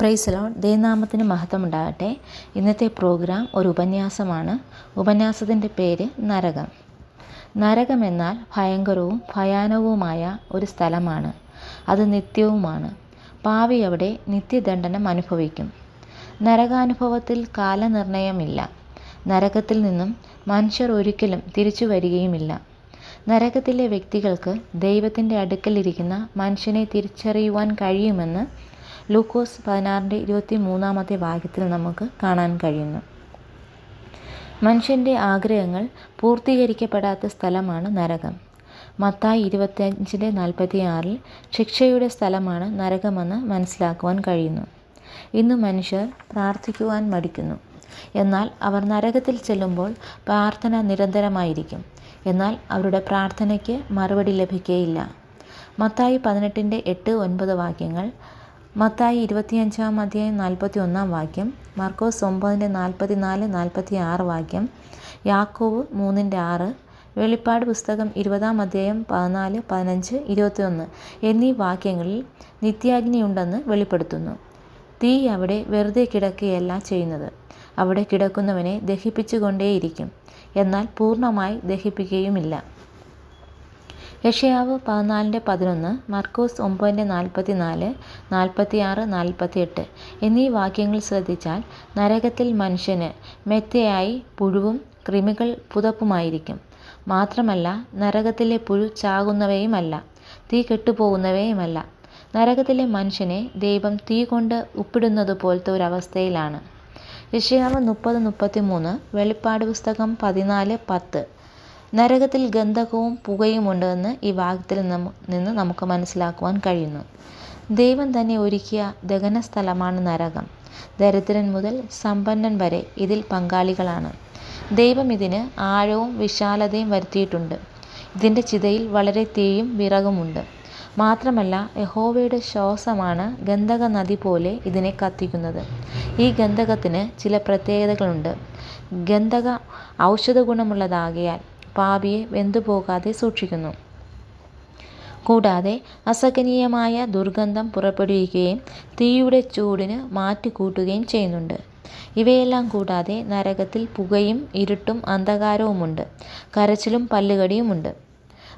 പ്രൈസലോ ദൈവനാമത്തിന് മഹത്വം ഉണ്ടാകട്ടെ ഇന്നത്തെ പ്രോഗ്രാം ഒരു ഉപന്യാസമാണ്. ഉപന്യാസത്തിന്റെ പേര് നരകം. നരകം എന്നാൽ ഭയങ്കരവും ഭയാനകവുമായ ഒരു സ്ഥലമാണ്. അത് നിത്യവുമാണ്. പാവി അവിടെ നിത്യദണ്ഡനം അനുഭവിക്കും. നരകാനുഭവത്തിൽ കാലനിർണയമില്ല. നരകത്തിൽ നിന്നും മനുഷ്യർ ഒരിക്കലും തിരിച്ചു വരികയുമില്ല. നരകത്തിലെ വ്യക്തികൾക്ക് ദൈവത്തിന്റെ അടുക്കലിരിക്കുന്ന മനുഷ്യനെ തിരിച്ചറിയുവാൻ കഴിയുമെന്ന് ലൂക്കോസ് പതിനാറിന്റെ ഇരുപത്തി മൂന്നാമത്തെ വാക്യത്തിൽ നമുക്ക് കാണാൻ കഴിയുന്നു. മനുഷ്യന്റെ ആഗ്രഹങ്ങൾ പൂർത്തീകരിക്കപ്പെടാത്ത സ്ഥലമാണ് നരകം. മത്തായി ഇരുപത്തിയഞ്ചിന്റെ നാൽപ്പത്തി ആറിൽ ശിക്ഷയുടെ സ്ഥലമാണ് നരകമെന്ന് മനസ്സിലാക്കുവാൻ കഴിയുന്നു. ഇന്ന് മനുഷ്യർ പ്രാർത്ഥിക്കുവാൻ മടിക്കുന്നു. എന്നാൽ അവർ നരകത്തിൽ ചെല്ലുമ്പോൾ പ്രാർത്ഥന നിരന്തരമായിരിക്കും. എന്നാൽ അവരുടെ പ്രാർത്ഥനയ്ക്ക് മറുപടി ലഭിക്കുകയില്ല മത്തായി പതിനെട്ടിന്റെ എട്ട് ഒൻപത് വാക്യങ്ങൾ മത്തായി ഇരുപത്തിയഞ്ചാം അധ്യായം നാൽപ്പത്തി ഒന്നാം വാക്യം മർക്കോസ് ഒമ്പതിന്റെ നാൽപ്പത്തി നാല് നാൽപ്പത്തി ആറ് വാക്യം യാക്കോവ് മൂന്നിന്റെ ആറ് വെളിപ്പാട് പുസ്തകം ഇരുപതാം അധ്യായം പതിനാല് പതിനഞ്ച് ഇരുപത്തിയൊന്ന് എന്നീ വാക്യങ്ങളിൽ നിത്യാഗ്നിയുണ്ടെന്ന് വെളിപ്പെടുത്തുന്നു. തീ അവിടെ വെറുതെ കിടക്കുകയല്ല ചെയ്യുന്നത്. അവിടെ കിടക്കുന്നവനെ ദഹിപ്പിച്ചുകൊണ്ടേയിരിക്കും. എന്നാൽ പൂർണമായി ദഹിപ്പിക്കുകയുമില്ല. യഷയാവ് പതിനാലിന്റെ പതിനൊന്ന് മർക്കോസ് ഒമ്പതിന്റെ നാൽപ്പത്തി നാല് നാൽപ്പത്തി ആറ് നാൽപ്പത്തി എട്ട് എന്നീ വാക്യങ്ങൾ ശ്രദ്ധിച്ചാൽ നരകത്തിൽ മനുഷ്യന് മെത്തയായി പുഴുവും കൃമികൾ പുതപ്പുമായിരിക്കും. മാത്രമല്ല നരകത്തിലെ പുഴു ചാകുന്നവയുമല്ല തീ കെട്ടുപോകുന്നവയുമല്ല. നരകത്തിലെ മനുഷ്യനെ ദൈവം തീ കൊണ്ട് ഉപ്പിടുന്നത് പോലത്തെ ഒരവസ്ഥയിലാണ്. യഷയാവ് മുപ്പത് മുപ്പത്തി മൂന്ന് വെളിപ്പാട് പുസ്തകം പതിനാല് പത്ത് നരകത്തിൽ ഗന്ധകവും പുകയുമുണ്ടെന്ന് ഈ വാക്യത്തിൽ നിന്ന് നമുക്ക് മനസ്സിലാക്കുവാൻ കഴിയുന്നു. ദൈവം തന്നെ ഒരുക്കിയ ദഹന സ്ഥലമാണ് നരകം. ദരിദ്രൻ മുതൽ സമ്പന്നൻ വരെ ഇതിൽ പങ്കാളികളാണ്. ദൈവം ഇതിന് ആഴവും വിശാലതയും വരുത്തിയിട്ടുണ്ട്. ഇതിന്റെ ചിതയിൽ വളരെ തീയും വിറകുമുണ്ട്. മാത്രമല്ല യഹോവയുടെ ശ്വാസമാണ് ഗന്ധക നദി പോലെ ഇതിനെ കത്തിക്കുന്നത്. ഈ ഗന്ധകത്തിന് ചില പ്രത്യേകതകളുണ്ട്. ഗന്ധക ഔഷധ ഗുണമുള്ളതാകയാൽ പാപിയെ വെന്തുപോകാതെ സൂക്ഷിക്കുന്നു. കൂടാതെ അസഹനീയമായ ദുർഗന്ധം പുറപ്പെടുവിക്കുകയും തീയുടെ ചൂടിന് മാറ്റിക്കൂട്ടുകയും ചെയ്യുന്നുണ്ട്. ഇവയെല്ലാം കൂടാതെ നരകത്തിൽ പുകയും ഇരുട്ടും അന്ധകാരവുമുണ്ട്. കരച്ചിലും പല്ലുകടിയുമുണ്ട്.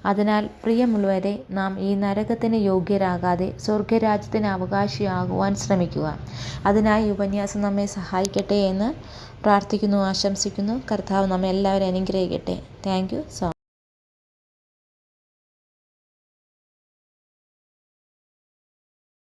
അതിനാൽ പ്രിയമുള്ളവരെ നാം ഈ നരകത്തിന് യോഗ്യരാകാതെ സ്വർഗരാജ്യത്തിന് അവകാശിയാകുവാൻ ശ്രമിക്കുക. അതിനായി ഉപന്യാസം നമ്മെ സഹായിക്കട്ടെ എന്ന് പ്രാർത്ഥിക്കുന്നു ആശംസിക്കുന്നു. കർത്താവ് നമ്മെ എല്ലാവരും അനുഗ്രഹിക്കട്ടെ. Thank you so